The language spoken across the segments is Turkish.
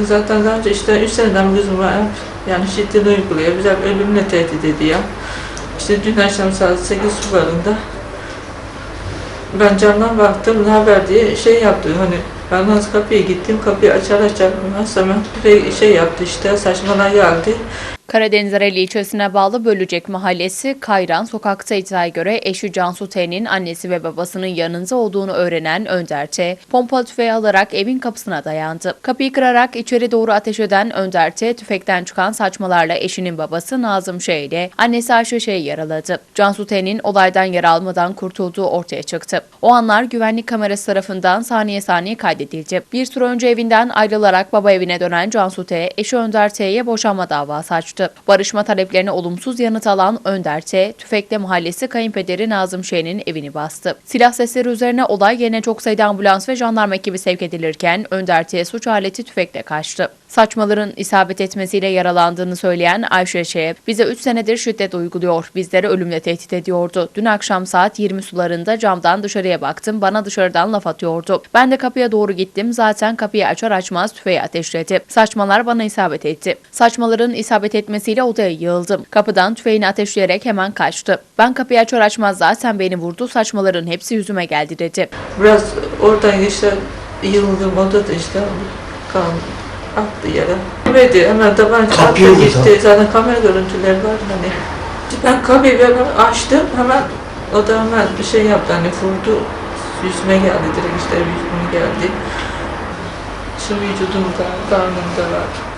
Zaten daha önce işte 3 seneden kızıma hep yani şiddet uyguluyor. Bize ölümle tehdit ediyor. İşte dün akşam saat 8 sularında ben camdan baktım ne haber diye şey yaptı hani ben nasıl kapıya gittim kapıyı açar açarmaz hemen şey yaptı işte saçmalama geldi. Karadeniz Areli ilçesine bağlı Bölücek Mahallesi Kayran sokakta iddiaya göre eşi Cansu T'nin annesi ve babasının yanında olduğunu öğrenen Önder T. pompalı tüfeği alarak evin kapısına dayandı. Kapıyı kırarak içeri doğru ateş eden Önder T. tüfekten çıkan saçmalarla eşinin babası Nazım Ş. ile annesi Ayşe Şey'i yaraladı. Cansu T'nin olaydan yara almadan kurtulduğu ortaya çıktı. O anlar güvenlik kamerası tarafından saniye saniye kaydedildi. Bir süre önce evinden ayrılarak baba evine dönen Cansu T. eşi Önder T'ye boşanma davası açtı. Barışma taleplerine olumsuz yanıt alan Önder T. Tüfekle mahallesi kayınpederi Nazım Şen'in evini bastı. Silah sesleri üzerine olay yerine çok sayıda ambulans ve jandarma ekibi sevk edilirken Önder T. suç aleti tüfekle kaçtı. Saçmaların isabet etmesiyle yaralandığını söyleyen Ayşe Ş. bize 3 senedir şiddet uyguluyor, bizleri ölümle tehdit ediyordu. Dün akşam saat 20 sularında camdan dışarıya baktım, bana dışarıdan laf atıyordu. Ben de kapıya doğru gittim, zaten kapıyı açar açmaz tüfeği ateşledi. Saçmalar bana isabet etti. Saçmaların isabet etmesiyle odaya yığıldım. Kapıdan tüfeğini ateşleyerek hemen kaçtı. Ben kapıyı açar açmaz zaten beni vurdu, saçmaların hepsi yüzüme geldi dedi. Biraz oradan işte yıldım o da işte kan attı yere. Verdi hemen tabanca attı gitti. Zaten kamera görüntüleri var hani. Ben kapıyı böyle açtım hemen o da hemen bir şey yaptı hani vurdu. Yüzüme geldi direkt işte yüzüme geldi. Şu vücudumda, karnımda var.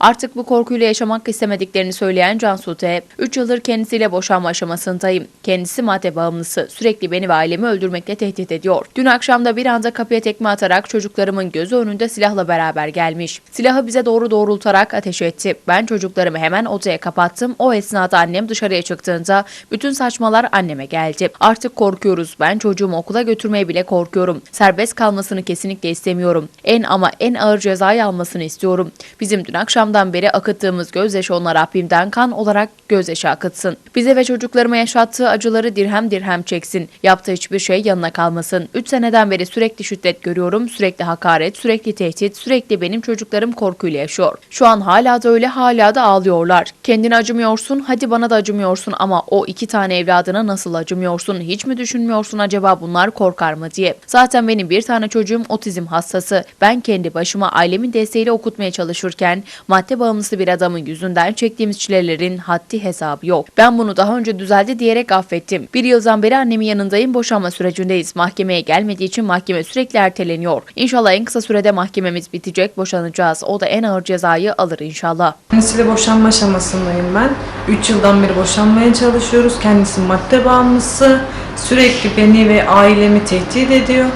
Artık bu korkuyla yaşamak istemediklerini söyleyen Cansu T. 3 yıldır kendisiyle boşanma aşamasındayım. Kendisi madde bağımlısı. Sürekli beni ve ailemi öldürmekle tehdit ediyor. Dün akşam da bir anda kapıya tekme atarak çocuklarımın gözü önünde silahla beraber gelmiş. Silahı bize doğru doğrultarak ateş etti. Ben çocuklarımı hemen odaya kapattım. O esnada annem dışarıya çıktığında bütün saçmalar anneme geldi. Artık korkuyoruz. Ben çocuğumu okula götürmeye bile korkuyorum. Serbest kalmasını kesinlikle istemiyorum. En ama en ağır cezayı almasını istiyorum. Bizim dün akşamdan beri akıttığımız gözyaşı ona Rabbimden kan olarak gözyaşı akıtsın. Bize ve çocuklarıma yaşattığı acıları dirhem dirhem çeksin. Yaptığı hiçbir şey yanına kalmasın. 3 seneden beri sürekli şiddet görüyorum, sürekli hakaret, sürekli tehdit, sürekli benim çocuklarım korkuyla yaşıyor. Şu an hala da öyle hala da ağlıyorlar. Kendine acımıyorsun, hadi bana da acımıyorsun ama o iki tane evladına nasıl acımıyorsun? Hiç mi düşünmüyorsun acaba bunlar korkar mı diye. Zaten benim bir tane çocuğum otizm hastası. Ben kendi başıma ailemin desteğiyle okutmaya çalışırken madde bağımlısı bir adamın yüzünden çektiğimiz çilelerin haddi hesabı yok. Ben bunu daha önce düzeldi diyerek affettim. Bir yıldan beri annemin yanındayım boşanma sürecindeyiz. Mahkemeye gelmediği için mahkeme sürekli erteleniyor. İnşallah en kısa sürede mahkememiz bitecek boşanacağız. O da en ağır cezayı alır inşallah. Kendisiyle boşanma aşamasındayım ben. 3 yıldan beri boşanmaya çalışıyoruz. Kendisi madde bağımlısı. Sürekli beni ve ailemi tehdit ediyor.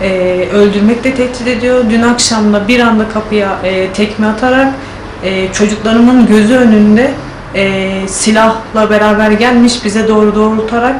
Ee, öldürmekle tehdit ediyor. Dün akşam da bir anda kapıya e, tekme atarak e, çocuklarımın gözü önünde e, silahla beraber gelmiş bize doğru doğrultarak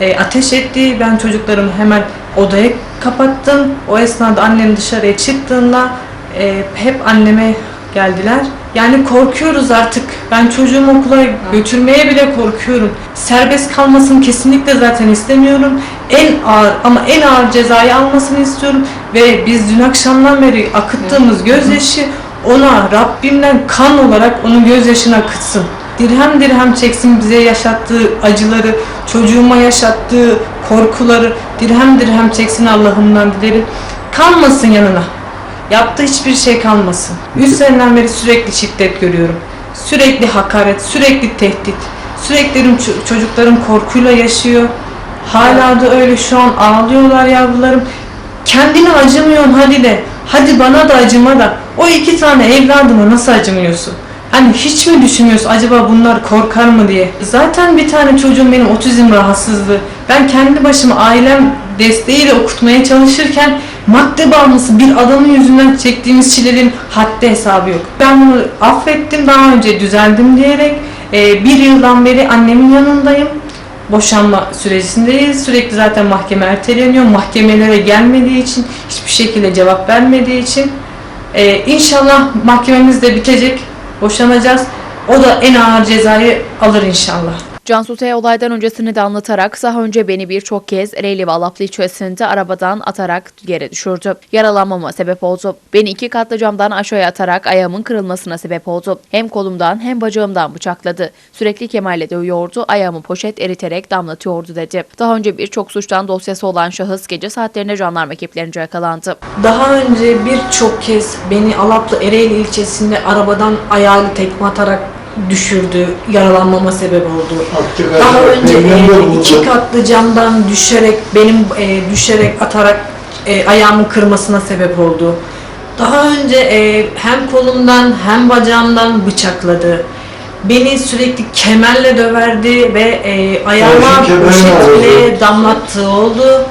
e, ateş etti. Ben çocuklarımı hemen odaya kapattım. O esnada annem dışarıya çıktığında e, hep anneme geldiler. Yani korkuyoruz artık. Ben çocuğumu okula götürmeye bile korkuyorum. Serbest kalmasını kesinlikle zaten istemiyorum. En ağır ama en ağır cezayı almasını istiyorum. Ve biz dün akşamdan beri akıttığımız gözyaşı ona Rabbimden kan olarak onun gözyaşını akıtsın. Dirhem dirhem çeksin bize yaşattığı acıları, çocuğuma yaşattığı korkuları dirhem dirhem çeksin Allah'ımdan dilerim. Kalmasın yanına. Yaptığı hiçbir şey kalmasın. 3 seneden beri sürekli şiddet görüyorum. Sürekli hakaret, sürekli tehdit. Sürekli çocuklarım korkuyla yaşıyor. Hala da öyle şu an ağlıyorlar yavrularım. Kendine acımıyorsun hadi de. Hadi bana da acıma da. O iki tane evladıma nasıl acımıyorsun? Hani hiç mi düşünmüyorsun acaba bunlar korkar mı diye? Zaten bir tane çocuğum benim otizm rahatsızlığı. Ben kendi başıma ailem desteğiyle okutmaya çalışırken madde bağımlısı bir adamın yüzünden çektiğimiz çilelerin haddi hesabı yok. Ben bunu affettim daha önce düzeldim diyerek e, bir yıldan beri annemin yanındayım. Boşanma sürecindeyiz. Sürekli zaten mahkeme erteleniyor. Mahkemelere gelmediği için, hiçbir şekilde cevap vermediği için e, inşallah mahkememiz de bitecek. Boşanacağız. O da en ağır cezayı alır inşallah. Cansu T. olaydan öncesini de anlatarak daha önce beni birçok kez Ereğli ve ilçesinde arabadan atarak yere düşürdü. Yaralanmama sebep oldu. Beni iki katlı camdan aşağıya atarak ayağımın kırılmasına sebep oldu. Hem kolumdan hem bacağımdan bıçakladı. Sürekli kemerle dövüyordu, ayağımı poşet eriterek damlatıyordu dedi. Daha önce birçok suçtan dosyası olan şahıs gece saatlerinde jandarma ekiplerince yakalandı. Daha önce birçok kez beni Alaplı Ereğli ilçesinde arabadan ayağıyla tekme atarak düşürdü, yaralanmama sebep oldu. Akçakaya Daha önce e, iki katlı camdan düşerek, benim e, düşerek atarak e, ayağımın kırmasına sebep oldu. Daha önce e, hem kolumdan hem bacağımdan bıçakladı. Beni sürekli kemerle döverdi ve e, ayağıma Karşı kemerle poşet aldı. bile damlattığı oldu.